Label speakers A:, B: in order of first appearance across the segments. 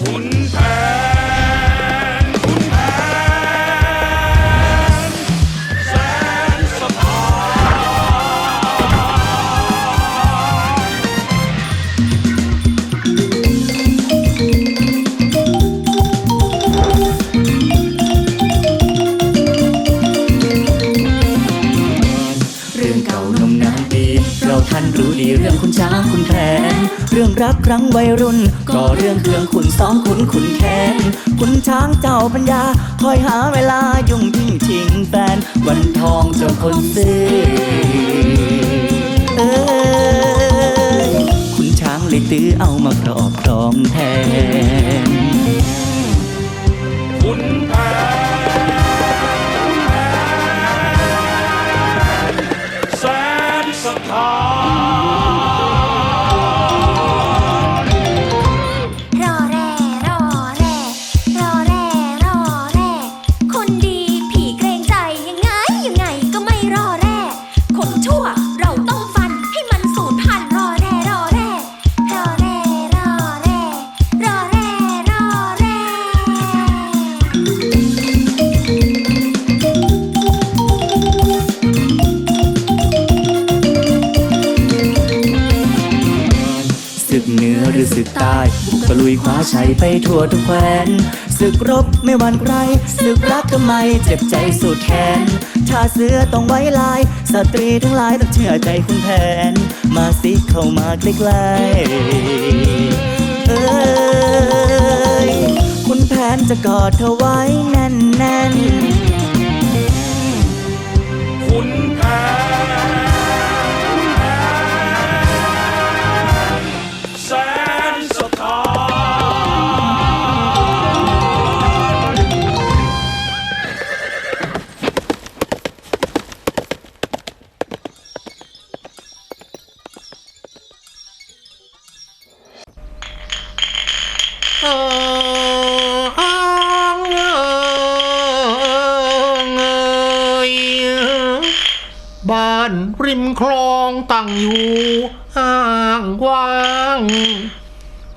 A: ขุ
B: รักครั้งวัยรุ่น ก็เรื่องเครื่องขุนซ้อมขุนขุนแค้นคุณช้างเจ้าปัญญา คอยหาเวลายุ่งยิ่งชิงแฟน วันทองเจ้าคนซื้อเอยคุณช้างเลยตื้อเอามาครอบครองแทน ศึกใต้บุกตะลุยคว้าชัยไปทั่วทุกแคว้นศึกรบไม่หวั่นใครศึกรักทำไมเจ็บใจสุดแขนชาเสือต้องไว้ลาย สตรีทั้งหลายต้องเชื่อใจคุณแผน มาสิเข้ามาใกล้ๆเอ้ยคุณแผนจะกอดเธอไว้แน่นๆ
A: ขุนแผ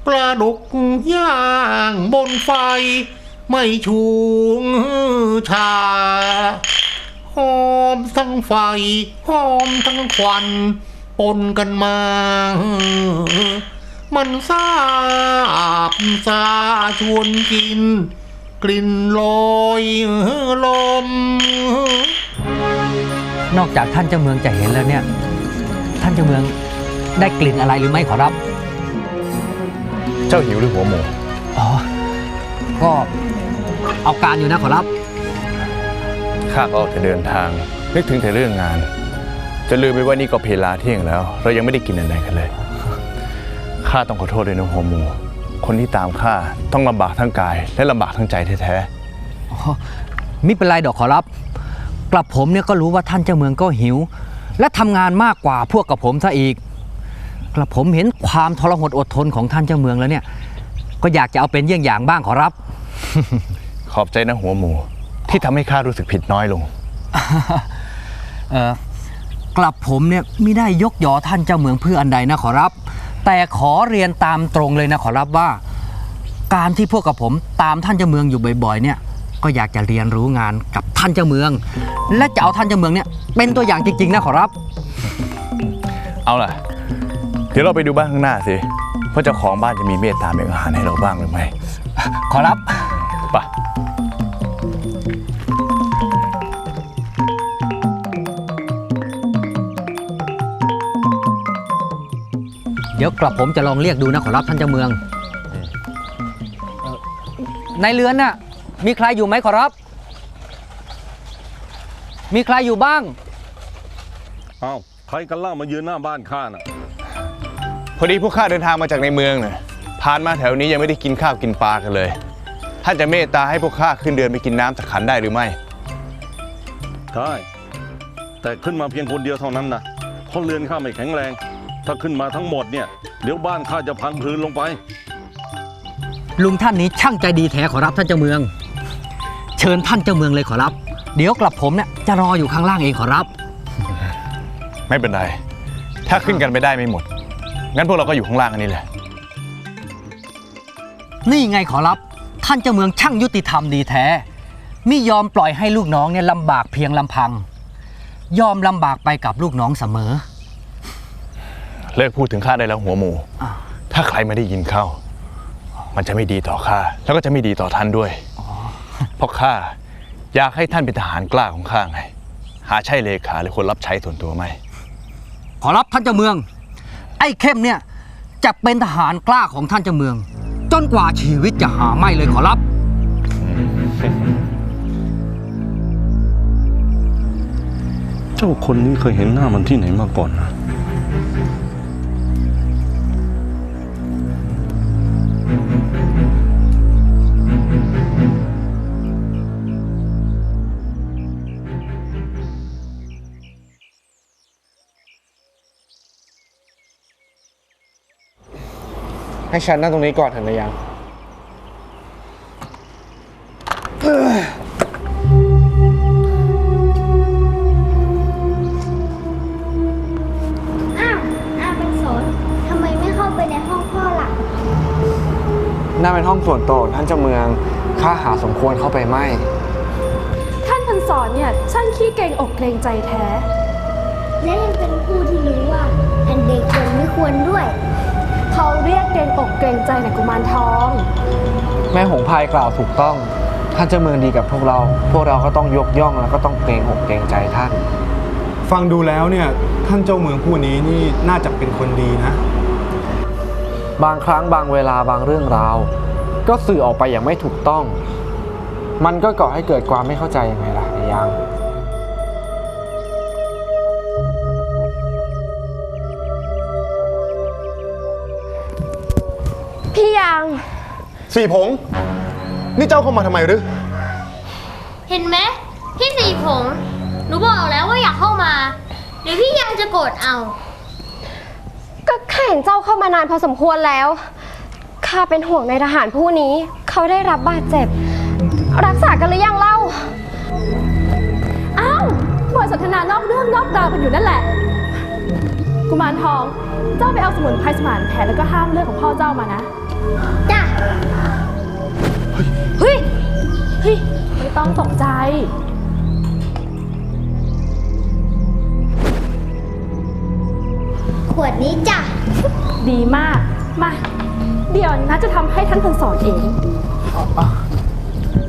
C: ปลาดุกย่างบนไฟ ไม่ชูงชาหอมทั้งไฟหอมทั้งควันปนกันมา มันซาบซาชวนกิน กลิ่นลอยลม
D: นอกจากท่านเจ้าเมืองจะเห็นแล้วเนี่ย ท่านเจ้าเมืองได้กลิ่นอะไรหรือไม่ขอรับ
E: เจ้าหิวหรือหัวหมู
D: อ๋อ ก็เอาการอยู่นะขอรับ
E: ข้าก็ออกจะเดินทาง นึกถึงแต่เรื่องงาน จะลืมไปว่านี่ก็เพลาเที่ยงแล้ว เรายังไม่ได้กินอะไรกันเลย ข้าต้องขอโทษด้วยนะหัวหมู คนที่ตามข้าต้องลำบากทั้งกาย และลำบากทั้งใจแท้
D: อ๋อไม่เป็นไรดอกขอรับ กลับผมเนี่ยก็รู้ว่าท่านเจ้าเมืองก็หิว และทำงานมากกว่าพวกกับผมซะอีก กลับผมเห็นความทรหดอดทนของท่านเจ้าเมืองแล้วเนี่ย ก็อยากจะเอาเป็นเยี่ยงอย่างบ้างขอรับ
E: ๆขอบใจนะหัวหมู ที่ทำให้ข้ารู้สึกผิดน้อยลง
D: เออกลับผมเนี่ยไม่ได้ยกยอท่านเจ้าเมืองเพื่ออันใดนะขอรับ แต่ขอเรียนตามตรงเลยนะขอรับว่า การที่พวกกับผมตามท่านเจ้าเมืองอยู่บ่อยๆเนี่ย ก็อยากจะเรียนรู้งานกับท่านเจ้าเมือง และจะเอาท่านเจ้าเมืองเนี่ยเป็นตัวอย่างจริงๆนะขอรับ
E: เอาล่ะ เดี๋ยวเราไปดูบ้านข้างหน้าสิว่าเจ้าของบ้านจะมีเมตตาแบ่งอาหารให้เราบ้างหรือไม่
D: ขอรับ
E: ไปะ
D: เดี๋ยวกลับผมจะลองเรียกดูนะขอรับท่านเจ้าเมืองเอ่อในเรือนน่ะ มีใครอยู่ไหมขอรับ มีใครอยู่บ้าง
F: อ้าวใครกันล่ามายืนหน้าบ้านข้าน่ะ
E: พอดีพวกข้าเดินทางมาจากในเมืองน่ะผ่านมาแถวนี้ยังไม่ได้กินข้าวกินปลากันเลยท่านจะเมตตาให้พวกข้าขึ้นเดือนไปกินน้ำสักขันได้หรือไม่
F: ใช่แต่ขึ้นมาเพียงคนเดียวเท่านั้นนะเพราะเรือนข้าไม่แข็งแรง ถ้าขึ้นมาทั้งหมดเนี่ยเดี๋ยวบ้านข้าจะพังพลืนลงไป
D: ลุงท่านนี้ช่างใจดีแท้ขอรับท่านเจ้าเมือง เชิญท่านเจ้าเมืองเลยขอรับ เดี๋ยวกลับผมเนี่ยจะรออยู่ข้างล่างเองขอรับ
E: ไม่เป็นไร ถ้าขึ้นกันไม่ได้ไม่หมด งั้นพวกเราก็อยู่ข้างล่างอันนี้แหละ
D: นี่ไงขอรับ ท่านเจ้าเมืองช่างยุติธรรมดีแท้ไม่ยอมปล่อยให้ลูกน้องเนี่ยลำบากเพียงลำพัง ยอมลำบากไปกับลูกน้องเสมอ
E: เลิกพูดถึงข้าได้แล้วหัวหมู
D: อ้าว
E: ถ้าใครไม่ได้ยินเข้า มันจะไม่ดีต่อข้าแล้วก็จะไม่ดีต่อท่านด้วย เพราะข้าอยากให้ท่านเป็นทหารกล้าของข้าไง หาใช่เลขาหรือคนรับใช้ส่วนตัวไหม
D: ขอรับท่านเจ้าเมือง ไอ้เข้มเนี่ยจะเป็นทหารกล้าของท่านเจ้าเมือง จนกว่าชีวิตจะหาไม่เลยขอรับ
F: เจ้าคนนี้เคยเห็นหน้ามันที่ไหนมาก่อนนะ
G: ให้ฉันนั่งตรงนี้ก่อนเถอะนะยัง
H: อ้าวอาเป็นสนทำไมไม่เข้าไปในห้องพ่อล่ะ
G: น่าเป็นห้องส่วนตัวของท่านเจ้าเมือง ข้าหาสมควรเข้าไปไม่
I: ท่านพันสอนเนี่ยช่างขี้เกรงอกเกรงใจแท้
H: และยังเป็นผู้ที่รู้ว่าอันเด็กควรไม่ควรด้วย
I: เขาเรียกเกรงอกเกรงใจในกุมารทอง
G: แม่หงพายกล่าวถูกต้อง ท่านเจ้าเมืองดีกับพวกเรา พวกเราก็ต้องยกย่องแล้วก็ต้องเกรงอกเกรงใจท่าน
J: ฟังดูแล้วเนี่ยท่านเจ้าเมืองผู้นี้นี่น่าจะเป็นคนดีนะ
G: บางครั้งบางเวลาบางเรื่องราว ก็สื่อออกไปอย่างไม่ถูกต้อง มันก็ก่อให้เกิดความไม่เข้าใจยังไงล่ะนะยัง
I: พี่ยัง
J: สี่ผง นี่เจ้าเข้ามาทำไมหรือ
K: เห็นไหมพี่สีผงหนูบอกแล้วว่าอยากเข้ามาเดี๋ยวพี่ยังจะโกรธเอา
I: ก็ข้าเห็นเจ้าเข้ามานานพอสมควรแล้ว ข้าเป็นห่วงในทหารผู้นี้ เขาได้รับบาดเจ็บ รักษากันหรือยังเล่า อ้าวบทสนทนานอกเรื่องนอกราวกันอยู่นั่นแหละ กุมารทอง เจ้าไปเอาสมุนไพรสมานแผลแล้วก็ห้ามเลือดของพ่อเจ้ามานะ
H: จ้ะ
I: เฮ้ย เฮ้ย ไม่ต้องตกใจ
H: ขวดนี้จ้ะ
I: ดีมาก มา เดี๋ยวนะจะทำให้ท่านพันสอนเอง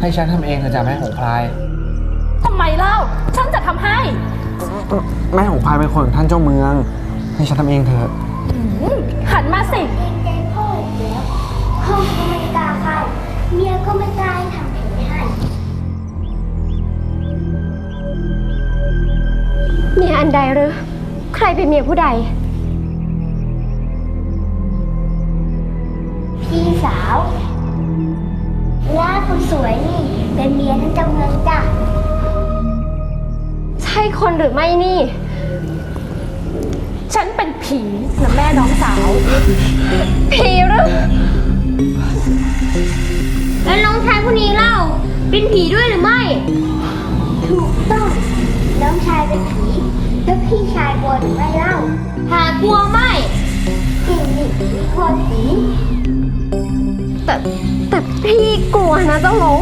G: ให้ฉันทำเองเถอะจ้ะแม่หงพาย
I: ทำไมเล่า ฉันจะทำให้
G: แม่หงพายเป็นคนของท่านเจ้าเมือง ให้ฉันทำเองเถอะ
I: อืมหันมาสิ
H: พ่อก็ไม่กล้าเข้าเมียก็ไม่กล้าให้ทำแผลให้
I: เมียอันใดหรือ ใครเป็นเมียผู้ใด
H: พี่สาวล่าคนสวยนี่ เป็นเมียท่านเจ้าเมืองจ้ะ
I: ใช่คนหรือไม่นี่ ฉันเป็นผีนะแม่น้องสาว ผีหรือ
K: แล้วน้องชายผู้นี้เล่า เป็นผีด้วยหรือไม่
H: ถูกต้อง น้องชายเป็นผี แล้วพี่ชายกลัวหรือไม่เล่า
K: หากลัวไม่
H: จริงนี่ไม่กลัวผี
I: แต่แต่พี่กลัวนะเจ้าหลง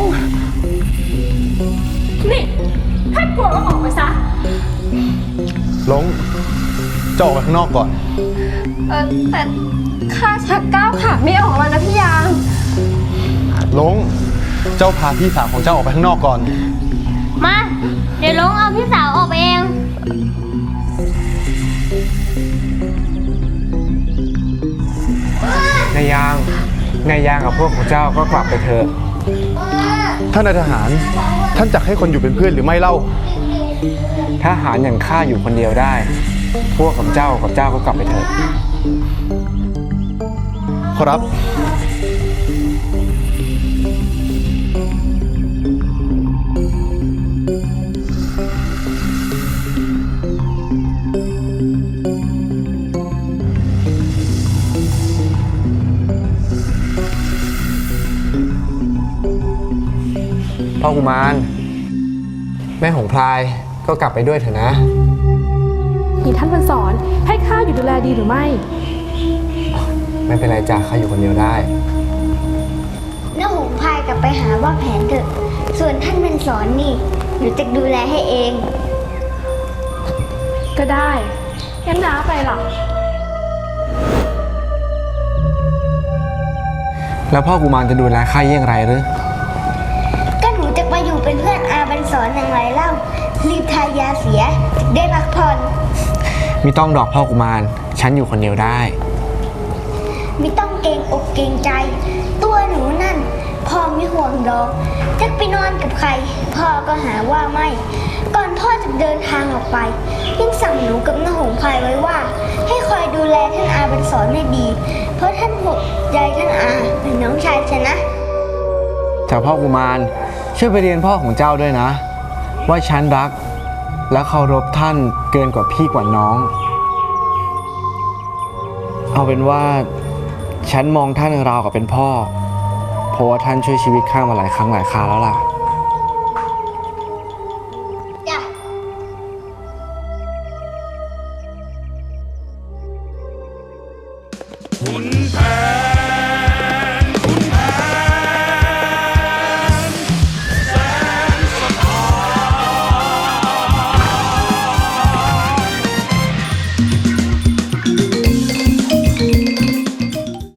I: นี่ถ้ากลัวก็ออกไปซะ
J: หลงเจ้าออกไปข้างนอกก่อน
I: เออแต่ ข้าชักก้าวขาไม่ออกแล้วนะพี่ยาง
J: หลง เจ้าพาพี่สาวของเจ้าออกไปข้างนอกก่อน
K: มา เดี๋ยวลงเอาพี่สาวออกไปเอง
G: นายยาง นายยางกับพวกของเจ้าก็กลับไปเถอะ
J: ท่านนายทหาร ท่านจักให้คนอยู่เป็นเพื่อนหรือไม่เล่า
G: ถ้าหารอย่างข้าอยู่คนเดียวได้ พวกกับเจ้ากับเจ้าก็กลับไปเถอะ
J: ขอรับ
G: พ่อกุมาร แม่หงพลายก็กลับไปด้วยเถอะนะ
I: นี่ท่านพันสอนให้ข้าอยู่ดูแลดีหรือไม่
G: ไม่เป็นไรจ้ะข้าอยู่คนเดียวได้
L: กลับไปหาว่าแผนเถอะ ส่วนท่านเป็นสอนนี่หนูจะดูแลให้เอง
I: ก็ได้งั้นน้าไปหรอ
G: แล้วพ่อกุมารจะดูแลข้าเยี่ยงไรหรือ
L: ก็หนูจะไปอยู่เป็นเพื่อนอาเป็นสอนอย่างไรเล่า รีบทายาเสียถึงได้พักผ่อน
G: มีต้องดอกพ่อกุมาร ฉันอยู่คนเดียวได้
L: ไม่ต้องเกรงอกเกรงใจ ตัวหนูนั่นพ่อไม่ห่วงดอกจะไปนอนกับใคร พ่อก็หาว่าไม่ ก่อนพ่อจะเดินทางออกไปยังสั่งหนูกับน้าหงพายไว้ว่า ให้คอยดูแลท่านอาเป็นสอนให้ดี เพราะท่านห่วงใยท่านอาเป็นน้องชายฉันนะ
G: แต่พ่อกุมารช่วยไปเรียนพ่อของเจ้าด้วยนะ ว่าฉันรัก และเคารพท่านเกินกว่าพี่กว่าน้อง เอาเป็นว่า ฉันมองท่านราวกับเป็นพ่อ เพราะว่าท่านช่วยชีวิตข้ามาหลายครั้งหลายคราแล้วล่ะ
L: จ้ะ
A: ขุนแผ